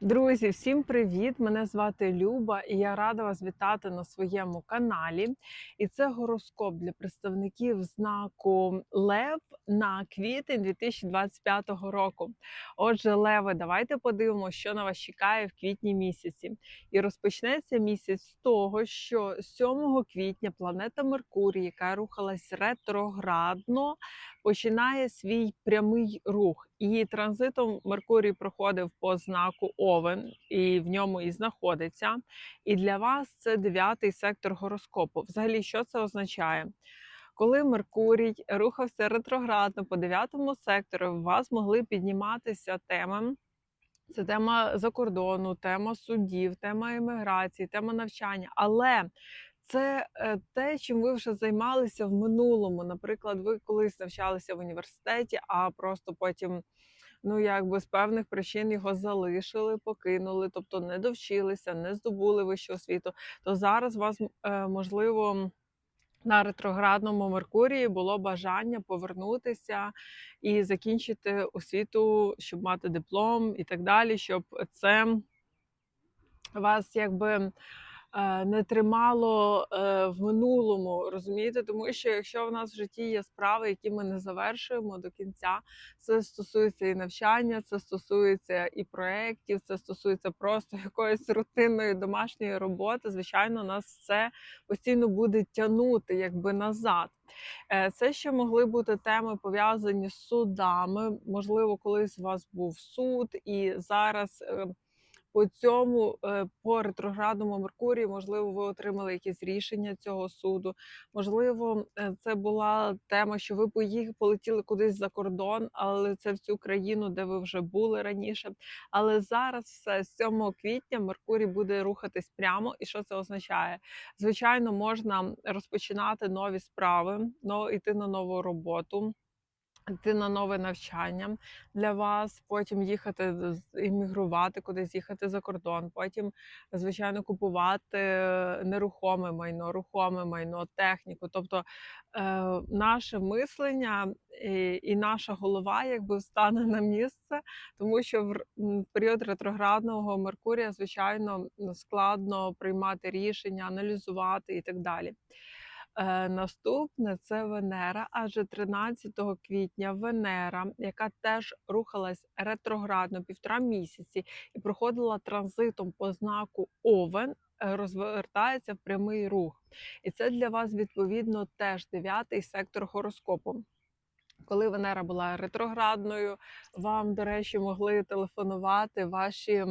Друзі, всім привіт! Мене звати Люба, і я рада вас вітати на своєму каналі. І це гороскоп для представників знаку Лев на квітень 2025 року. Отже, Леви, давайте подивимося, що на вас чекає в квітні місяці. І розпочнеться місяць з того, що 7 квітня планета Меркурій, яка рухалась ретроградно, починає свій прямий рух. І транзитом Меркурій проходив по знаку Овен, і в ньому і знаходиться. І для вас це дев'ятий сектор гороскопу. Взагалі, що це означає? Коли Меркурій рухався ретроградно по дев'ятому сектору, вас могли підніматися теми. Це тема закордону, тема судів, тема еміграції, тема навчання. Але це е, те, чим ви вже займалися в минулому. Наприклад, ви колись навчалися в університеті, а просто потім, ну якби з певних причин його залишили, покинули, тобто не довчилися, не здобули вищу освіту. То зараз вас е, можливо. На ретроградному Меркурії було бажання повернутися і закінчити освіту, щоб мати диплом і так далі, щоб це вас якби не тримало е, в минулому, розумієте? Тому що якщо в нас в житті є справи, які ми не завершуємо до кінця, це стосується і навчання, це стосується і проєктів, це стосується просто якоїсь рутинної домашньої роботи. Звичайно, нас це постійно буде тягнути якби назад. Е, Це ще могли бути теми пов'язані з судами. Можливо, колись у вас був суд, і зараз. По цьому е, по ретроградному Меркурію, можливо, ви отримали якісь рішення цього суду. Можливо, е, це була тема, що ви поїхали, полетіли кудись за кордон, але це в цю країну, де ви вже були раніше. Але зараз все з 7 квітня Меркурій буде рухатись прямо. І що це означає? Звичайно, можна розпочинати нові справи, но йти на нову роботу. Йти на нове навчання для вас, потім їхати іммігрувати кудись, їхати за кордон, потім, звичайно, купувати е, нерухоме майно, рухоме майно, техніку. Тобто е, наше мислення і, наша голова якби встане на місце, тому що в період ретроградного Меркурія, звичайно, складно приймати рішення, аналізувати і так далі. Е, Наступне це Венера, адже 13 квітня Венера, яка теж рухалась ретроградно півтора місяці і проходила транзитом по знаку Овен, е, розвертається в прямий рух. І це для вас відповідно теж дев'ятий сектор гороскопу. Коли Венера була ретроградною, вам, до речі, могли телефонувати ваші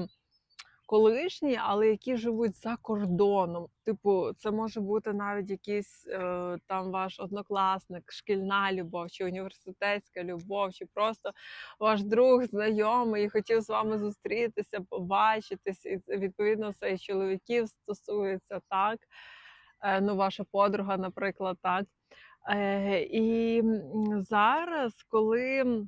колишні, але які живуть за кордоном. Типу, це може бути навіть якийсь е, там ваш однокласник, шкільна любов, чи університетська любов, чи просто ваш друг, знайомий, і хотів з вами зустрітися, побачитись. І відповідно це і чоловіків стосується так. Е, ну, ваша подруга, наприклад, так. Е, і зараз, коли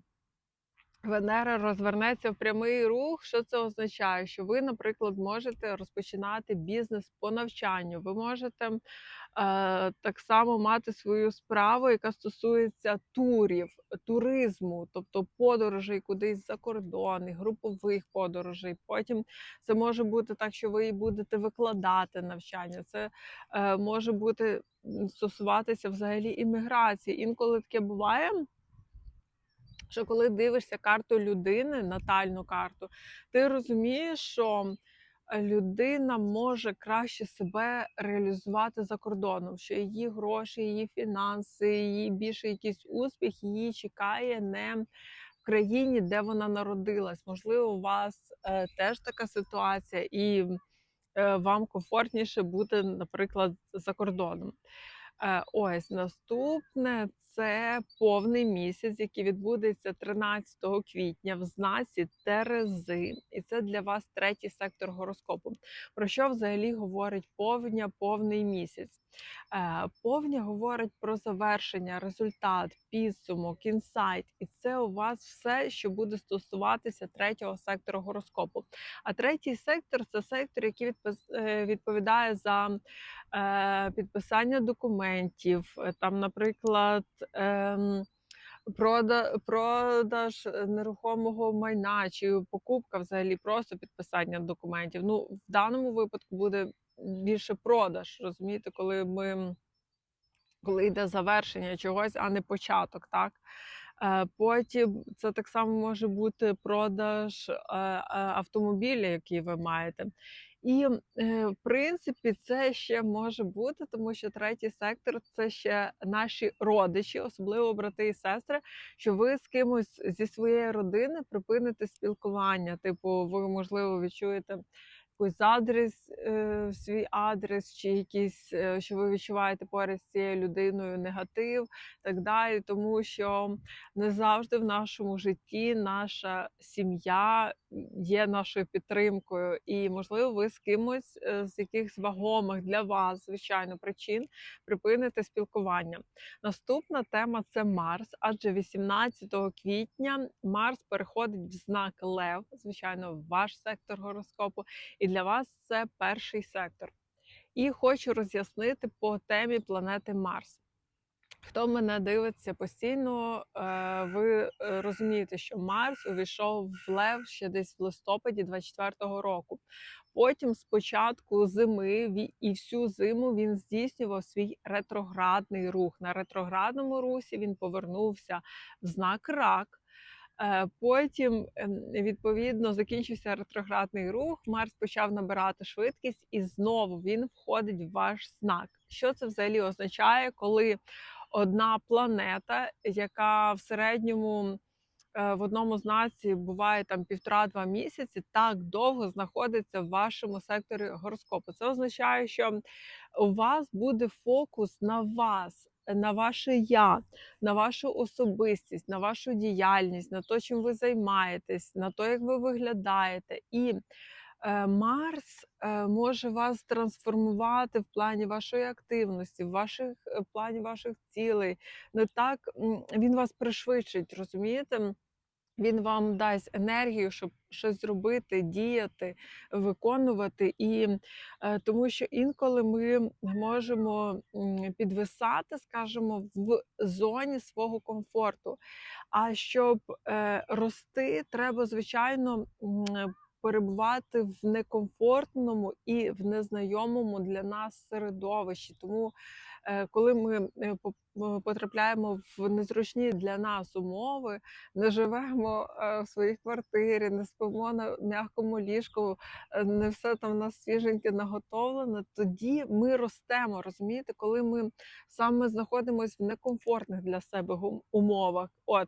Венера розвернеться в прямий рух. Що це означає? Що ви, наприклад, можете розпочинати бізнес по навчанню. Ви можете е, так само мати свою справу, яка стосується турів, туризму, тобто подорожей кудись за кордон, групових подорожей. Потім це може бути так, що ви будете викладати навчання. Це е, може бути стосуватися взагалі імміграції. Інколи таке буває що коли дивишся карту людини, натальну карту, ти розумієш, що е, людина може краще себе реалізувати за кордоном, що її гроші, її фінанси, її більше якийсь успіх її чекає не в країні, де вона народилась. Можливо, у вас е, теж така ситуація, і е, вам комфортніше бути, наприклад, за кордоном. Е, ось наступне це повний місяць, який відбудеться 13 квітня в знаці Терези, і це для вас третій сектор гороскопу. Про що взагалі говорить повня, повний місяць? Е, Повня говорить про завершення, результат, підсумок, інсайт, і це у вас все, що буде стосуватися третього сектору гороскопу. А третій сектор це сектор, який е, відповідає за підписання документів, е, там, наприклад, ем, продаж, е, нерухомого майна чи покупка взагалі, просто підписання документів. Ну, в даному випадку буде більше продаж, розумієте, коли ми коли йде завершення чогось, а не початок, так? Е, потім це так само може бути продаж, е, е, автомобіля, який ви маєте. І, е, в принципі, це ще може бути, тому що третій сектор це ще наші родичі, особливо брати і сестри, що ви з кимось зі своєї родини припините спілкування. Типу, ви, можливо, відчуєте якусь задрість е, свій адрес, чи якісь, е, що ви відчуваєте поряд з цією людиною негатив, так далі. Тому що не завжди в нашому житті наша сім'я є нашою підтримкою, і можливо, ви з кимось е, з якихось вагомих для вас, звичайно, причин припините спілкування. Наступна тема це Марс, адже 18 квітня Марс переходить в знак Лев, звичайно, в ваш сектор гороскопу, і для вас це перший сектор. І хочу роз'яснити по темі планети Марс. Хто мене дивиться постійно, е, ви е, розумієте, що Марс увійшов в Лев ще десь в листопаді 24-го року. Потім, з початку зими і всю зиму він здійснював свій ретроградний рух. На ретроградному русі він повернувся в знак Рак. Е, Потім, ем, відповідно, закінчився ретроградний рух. Марс почав набирати швидкість, і знову він входить в ваш знак. Що це взагалі означає, коли одна планета, яка в середньому е, в одному знаці буває там півтора-два місяці, так довго знаходиться в вашому секторі гороскопу. Це означає, що у вас буде фокус на вас, на ваше я, на вашу особистість, на вашу діяльність, на те, чим ви займаєтесь, на те, як ви виглядаєте. І е, Марс е, може вас трансформувати в плані вашої активності, в ваших е, в плані ваших цілей. Не так він вас пришвидшить, розумієте? Він вам дасть енергію, щоб щось зробити, діяти, виконувати. І е, тому що інколи ми можемо підвисати, скажімо, в зоні свого комфорту. А щоб е, рости, треба, звичайно, перебувати в некомфортному і в незнайомому для нас середовищі. Тому, коли ми е, е, потрапляємо в незручні для нас умови, не живемо е, в своїй квартирі, не спимо на м'якому ліжку, е, не все там у нас свіженьке наготовлено. тоді ми ростемо, розумієте, коли ми саме знаходимося в некомфортних для себе умовах. От.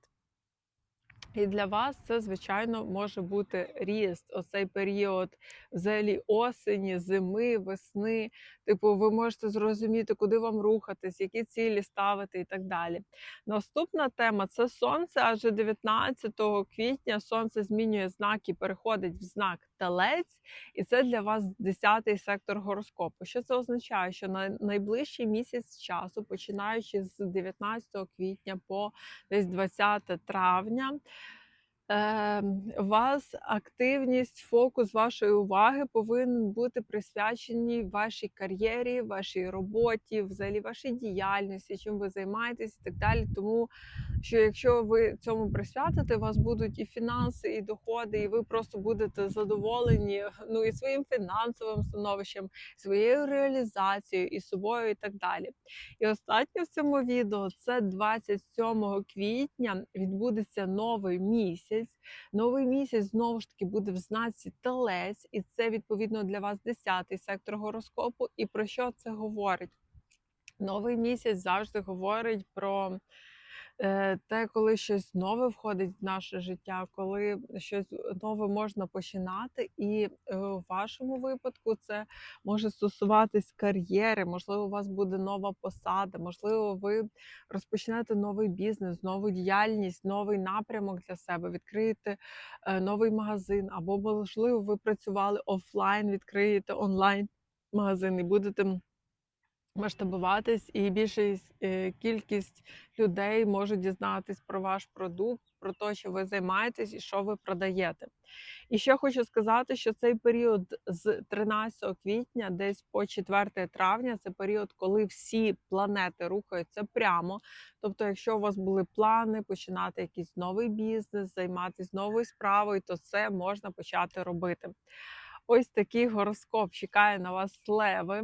І для вас це, звичайно, може бути ріст, оцей період взагалі осені, зими, весни. Типу, ви можете зрозуміти, куди вам рухатись, які цілі ставити і так далі. Наступна тема це сонце, адже 19 квітня сонце змінює знак і переходить в знак Телець, і це для вас 10-й сектор гороскопу. Що це означає? Що на найближчий місяць часу, починаючи з 19 квітня по десь 20 травня. Е, у вас активність, фокус вашої уваги повинен бути присвячений вашій кар'єрі, вашій роботі, взагалі вашій діяльності, чим ви займаєтесь і так далі. Тому що якщо ви цьому присвятите, у вас будуть і фінанси, і доходи, і ви просто будете задоволені ну і своїм фінансовим становищем, своєю реалізацією і собою, і так далі. І останнє в цьому відео це 27 квітня відбудеться новий місяць. Новий місяць знову ж таки буде в знаці Телець, і це відповідно для вас 10-й сектор гороскопу. І про що це говорить? Новий місяць завжди говорить про те, коли щось нове входить в наше життя, коли щось нове можна починати. І е, в вашому випадку це може стосуватись кар'єри, можливо, у вас буде нова посада, можливо, ви розпочнете новий бізнес, нову діяльність, новий напрямок для себе, відкриєте е, новий магазин, або можливо, ви працювали офлайн, відкриєте онлайн магазин і будете масштабуватись, і більша е, кількість людей можуть дізнатись про ваш продукт, про те, що ви займаєтесь і що ви продаєте. І ще хочу сказати, що цей період з 13 квітня, десь по 4 травня, це період, коли всі планети рухаються прямо. Тобто, якщо у вас були плани починати якийсь новий бізнес, займатися новою справою, то це можна почати робити. Ось такий гороскоп чекає на вас леви.